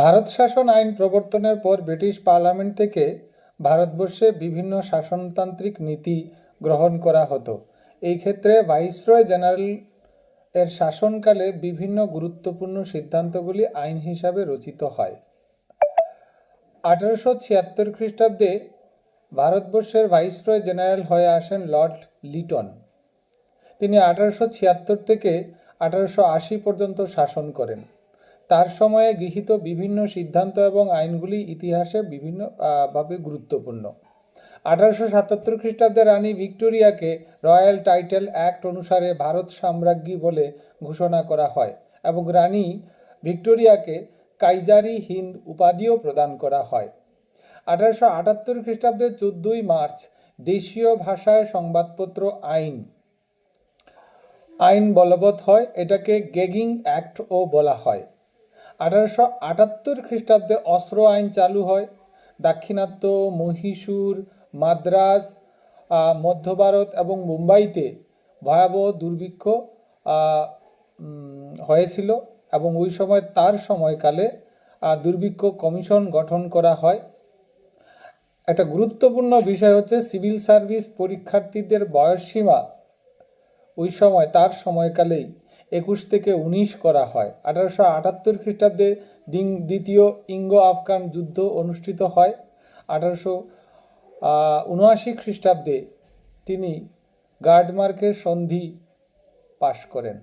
ভারত শাসন আইন প্রবর্তনের পর ব্রিটিশ পার্লামেন্ট থেকে ভারতবর্ষে বিভিন্ন শাসনতান্ত্রিক নীতি গ্রহণ করা হতো। এই ক্ষেত্রে ভাইসরয় জেনারেল এর শাসনকালে বিভিন্ন গুরুত্বপূর্ণ সিদ্ধান্তগুলি আইন হিসাবে রচিত হয়। আঠারোশো ছিয়াত্তর খ্রিস্টাব্দে ভারতবর্ষের ভাইসরয় জেনারেল হয়ে আসেন লর্ড লিটন। তিনি আঠারোশো ছিয়াত্তর থেকে আঠারোশো আশি পর্যন্ত শাসন করেন। তার সময়ে গৃহীত বিভিন্ন সিদ্ধান্ত এবং আইনগুলি ইতিহাসে বিভিন্ন ভাবে গুরুত্বপূর্ণ। আঠারোশো সাতাত্তর খ্রিস্টাব্দে রানী ভিক্টোরিয়াকে রয়্যাল টাইটেল অ্যাক্ট অনুসারে ভারত সাম্রাজ্ঞী বলে ঘোষণা করা হয় এবং রানী ভিক্টোরিয়াকে কাইজারি হিন্দ উপাধিও প্রদান করা হয়। আঠারোশো আটাত্তর খ্রিস্টাব্দের চোদ্দই মার্চ দেশীয় ভাষায় সংবাদপত্র আইন আইন বলবৎ হয়। এটাকে গেগিং অ্যাক্টও বলা হয়। আঠারোশো আটাত্তর খ্রিস্টাব্দে অস্ত্র আইন চালু হয়। দাক্ষিণাত্য মহীশূর, মাদ্রাজ মধ্য ভারত এবং মুম্বাইতে ভয়াবহ দুর্ভিক্ষ হয়েছিল এবং ওই সময় তার সময়কালে দুর্ভিক্ষ কমিশন গঠন করা হয়। একটা গুরুত্বপূর্ণ বিষয় হচ্ছে সিভিল সার্ভিস পরীক্ষার্থীদের বয়সসীমা। ওই সময়, তার সময়কালেই একুশ থেকে উনিশ করা হয়। আঠারোশো আটাত্তর খ্রিস্টাব্দে দ্বিতীয় ইঙ্গো আফগান যুদ্ধ অনুষ্ঠিত হয়। আঠারোশো উনআশি খ্রিস্টাব্দে তিনি গার্ডমার্কের সন্ধি পাশ করেন।